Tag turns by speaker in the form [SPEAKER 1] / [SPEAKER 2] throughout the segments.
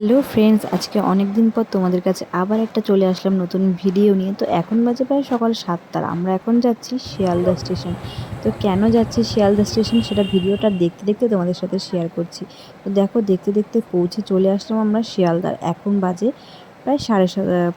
[SPEAKER 1] Hello friends, আজকে অনেক দিন পর তোমাদের কাছে আবার একটা চলে আসলাম নতুন ভিডিও নিয়ে। তো এখন বাজে প্রায় সকাল সাতটার, আমরা এখন যাচ্ছি শিয়ালদা স্টেশন। তো কেন যাচ্ছি শিয়ালদা স্টেশন সেটা ভিডিওটা দেখতে দেখতে তোমাদের সাথে শেয়ার করছি। তো দেখো, দেখতে দেখতে পৌঁছে চলে আসলাম আমরা শিয়ালদার। এখন বাজে প্রায় সাড়ে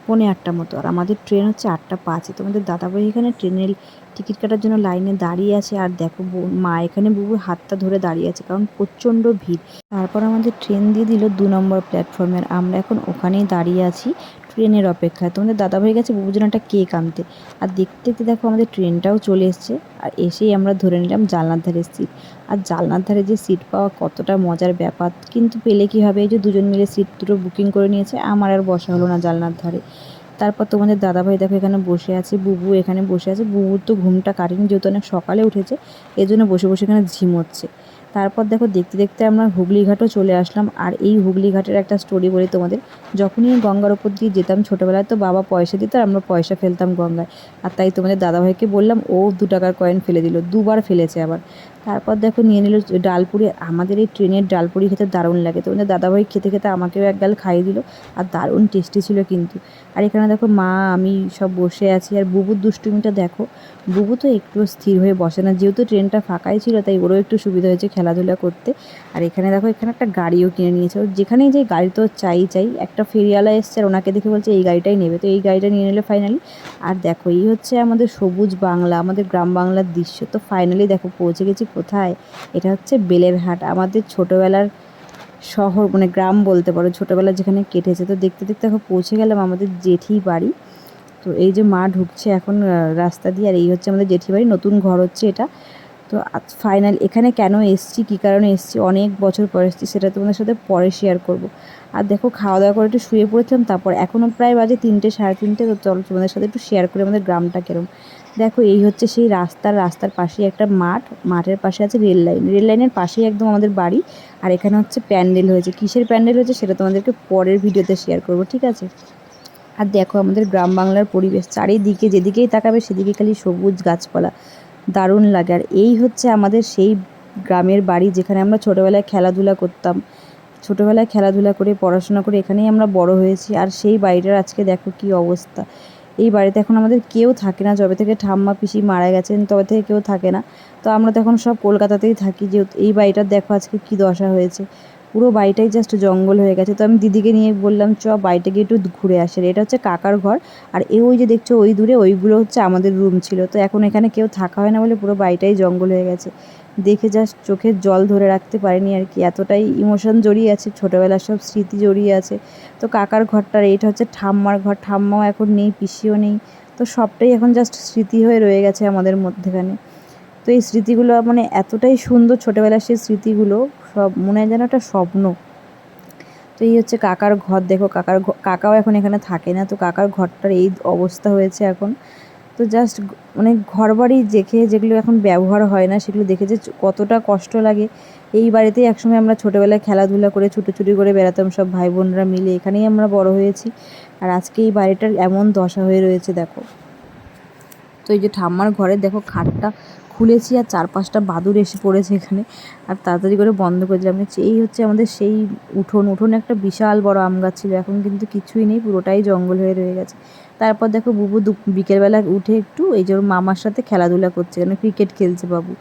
[SPEAKER 1] পৌনে আটটা মতো। আর আমাদের ট্রেন হচ্ছে আটটা পাঁচে। তোমাদের দাদাভাই এখানে ট্রেনের টিকিট কাটার জন্য লাইনে দাঁড়িয়ে আছে। আর দেখো মা এখানে বুবুর হাতটা ধরে দাঁড়িয়ে আছে কারণ প্রচণ্ড ভিড়। তারপর আমাদের ট্রেন দিয়ে দিল দু নম্বর প্ল্যাটফর্মের আমরা এখন ওখানেই দাঁড়িয়ে আছি। ট্রেনের অপেক্ষায়। তোমাদের দাদাভাই গেছে একটা কেক আনতে। আর দেখতে দেখতে দেখো আমাদের ট্রেনটাও চলে এসছে। আর এসেই আমরা ধরে নিলাম জানলার ধারের সিট আর জানলার ধারে যে সিট পাওয়া কতটা মজার ব্যাপার, কিন্তু পেলে কি হবে? এই যে দুজন মিলে সিট দুটো বুকিং করে নিয়েছে, আমার আর বসা হলো না জানলার ধারে। তারপর তোমাদের দাদাভাই দেখো এখানে বসে আছে, বুবু এখানে বসে আছে। বুবুর তো ঘুমটা কাটেনি, যেহেতু অনেক সকালে উঠেছে, এজন্য বসে বসে এখানে ঝিমোচ্ছে। তারপর দেখো দেখতে দেখতে আমরা হুগলিঘাটও চলে আসলাম। আর এই হুগলিঘাটের একটা স্টোরি বলি তোমাদের। যখনই গঙ্গার ওপর দিয়ে যেতাম ছোটোবেলায় তো বাবা পয়সা দিত আমরা পয়সা ফেলতাম গঙ্গায়। আর তাই তোমাদের দাদাভাইকে বললাম, ও দু টাকার কয়েন ফেলে দিল, দুবার ফেলেছে আবার। তারপর দেখো নিয়ে নিল ডালপুরি। আমাদের এই ট্রেনের ডালপুরি খেতে দারুণ লাগে। তো তোমাদের দাদাভাই খেতে খেতে আমাকেও এক গাল খাইয়ে দিল। আর দারুণ টেস্টি ছিল কিন্তু। আর এখানে দেখো মা, আমি সব বসে আছি। আর বুবুর দুষ্টুমিটা দেখো, বুবু তো একটু স্থির হয়ে বসে না। যেহেতু ট্রেনটা ফাঁকাই ছিল, তাই ওরও একটু সুবিধা হয়েছে খেলাধুলা করতে। আর এখানে দেখো, এখানে একটা গাড়িও কিনে নিয়েছে। যেখানেই যে গাড়ি তো চাই চাই, একটা ফেরিওয়ালা এসছে আর ওনাকে দেখে বলছে, এই গাড়িটাই নেবে। তো এই গাড়িটা নিয়ে নিলে ফাইনালি আর দেখো, এই হচ্ছে আমাদের সবুজ বাংলা, আমাদের গ্রাম বাংলার দৃশ্য। তো ফাইনালি দেখো, পৌঁছে গেছি কোথায়? এটা হচ্ছে বেলেরহাট আমাদের ছোটোবেলার শহর মানে গ্রাম বলতে পারো, ছোটোবেলা যেখানে কেটেছে, তো দেখতে দেখতে এখন পৌঁছে গেলাম আমাদের জেঠি বাড়ি। তো এই যে মা ঢুকছে এখন রাস্তা দিয়ে, আর এই হচ্ছে আমাদের জেঠি বাড়ি, নতুন ঘর হচ্ছে এটা। তো ফাইনাল এখানে কেন এসছি, কী কারণে এসছি, অনেক বছর পর এসছি, সেটা তোমাদের সাথে পরে শেয়ার করব। আর দেখো খাওয়া দাওয়া করে একটু শুয়ে পড়েছিলাম, তারপর এখনও প্রায় বাজে তিনটে, সাড়ে তিনটে, তো চলো তোমাদের সাথে একটু শেয়ার করি আমাদের গ্রামটা কেরম। দেখো, এই হচ্ছে সেই রাস্তার রাস্তার পাশেই একটা মাঠ। মাঠের পাশে আছে রেল লাইন। রেল লাইনের পাশেই একদম আমাদের বাড়ি। আর এখানে হচ্ছে প্যান্ডেল হয়েছে। কিসের প্যান্ডেল হয়েছে সেটা তোমাদেরকে পরের ভিডিওতে শেয়ার করব, ঠিক আছে? আর দেখো, আমাদের গ্রাম বাংলার পরিবেশ। চারিদিকে যেদিকেই তাকাবে, সেদিকে খালি সবুজ গাছপালা। দারুণ লাগে। আর এই হচ্ছে আমাদের সেই গ্রামের বাড়ি যেখানে আমরা ছোটোবেলায় খেলাধুলা করতাম। ছোটোবেলায় খেলাধুলা করে, পড়াশোনা করে এখানেই আমরা বড় হয়েছি। আর সেই বাড়িটার আজকে দেখো কি অবস্থা। এই বাড়িতে এখন আমাদের কেউ থাকে না। যবে থেকে ঠাম্মা, পিসি মারা গেছেন, তবে থেকে কেউ থাকে না। তো আমরা তো এখন সব কলকাতাতেই থাকি। যেহেতু এই বাড়িটার দেখো আজকে কি দশা হয়েছে। পুরো বাড়িটাই জাস্ট জঙ্গল হয়ে গেছে। তো আমি দিদিকে নিয়ে বললাম, চ বাড়িটা গিয়ে একটু ঘুরে আসে এটা হচ্ছে কাকার ঘর। আর এ ওই যে দেখছ, ওই দূরে ওইগুলো হচ্ছে আমাদের রুম ছিল। তো এখন এখানে কেউ থাকা হয় না বলে পুরো বাড়িটাই জঙ্গল হয়ে গেছে। দেখে জাস্ট চোখের জল ধরে রাখতে পারিনি আর কি। এতটাই ইমোশন জড়িয়ে আছে, ছোটোবেলার সব স্মৃতি জড়িয়ে আছে। তো কাকার ঘরটার এইটা হচ্ছে ঠাম্মার ঘর। ঠাম্মাও এখন নেই, পিসিও নেই। তো সবটাই এখন জাস্ট স্মৃতি হয়ে রয়ে গেছে আমাদের মধ্যেখানে। তো এই স্মৃতিগুলো মানে এতটাই সুন্দর ছোটোবেলার সেই স্মৃতিগুলো সব মনে হয় যেন একটা স্বপ্ন। তো এই হচ্ছে কাকার ঘর, দেখো কাকার কাকাও এখন এখানে থাকে না, তো কাকার ঘরটার এই অবস্থা হয়েছে এখন। তো জাস্ট মানে ঘর বাড়ি দেখে যেগুলো এখন ব্যবহার হয় না, সেগুলো দেখে যে কতটা কষ্ট লাগে। এই বাড়িতেই একসময় আমরা ছোটোবেলায় খেলাধুলা করে, ছুটোছুটি করে বেড়াতাম সব ভাই বোনরা মিলে, এখানেই আমরা বড় হয়েছি। আর আজকে এই বাড়িটার এমন দশা হয়ে রয়েছে, দেখো। তো এই যে ঠাম্মার ঘরে দেখো খাটটা খুলেছি আর চার পাঁচটা বাদুর এসে পড়েছে এখানে। আর তাড়াতাড়ি করে বন্ধ করে দিলাম। এই হচ্ছে আমাদের সেই উঠোন। উঠোনে একটা বিশাল বড় আম গাছ ছিল। এখন কিন্তু কিছুই নেই। পুরোটাই জঙ্গল হয়ে রয়ে গেছে। তারপর দেখো বুবু বিকেলবেলা উঠে একটু এই যে মামার সাথে খেলাধুলা করছে। কেন? ক্রিকেট খেলছে বাবু।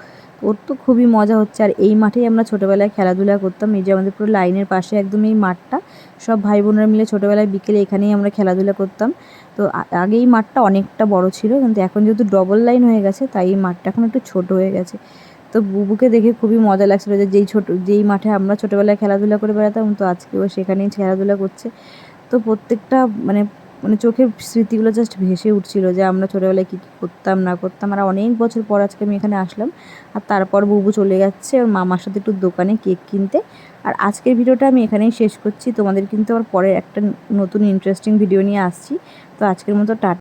[SPEAKER 1] ওর তো খুবই মজা হচ্ছে। আর এই মাঠেই আমরা ছোটোবেলায় খেলাধুলা করতাম। এই যে আমাদের পুরো লাইনের পাশে একদম এই মাঠটা, সব ভাই বোনেরা মিলে ছোটোবেলায় বিকেলে এখানেই আমরা খেলাধুলা করতাম। তো আগে এই মাঠটা অনেকটা বড় ছিল, কিন্তু এখন যেহেতু ডবল লাইন হয়ে গেছে, তাই এই মাঠটা এখন একটু ছোট হয়ে গেছে। তো বুবুকে দেখে খুবই মজা লাগছিল যে যেই ছোটো, যেই মাঠে আমরা ছোটোবেলায় খেলাধুলা করে বেড়াতাম, তো আজকেও সেখানেই খেলাধুলা করছে। তো প্রত্যেকটা মানে মানে চোখের স্মৃতিগুলো জাস্ট ভেসে উঠছিল যে আমরা ছোটোবেলায় কী কী করতাম, না করতাম। আর অনেক বছর পর আজকে আমি এখানে আসলাম। আর তারপর বুবু চলে যাচ্ছে ওর মামার সাথে একটু দোকানে কেক কিনতে। আর আজকের ভিডিওটা আমি এখানেই শেষ করছি। তোমাদের কিন্তু আবার পরে একটা নতুন ইন্টারেস্টিং ভিডিও নিয়ে আসছি। তো আজকের মতো টাটা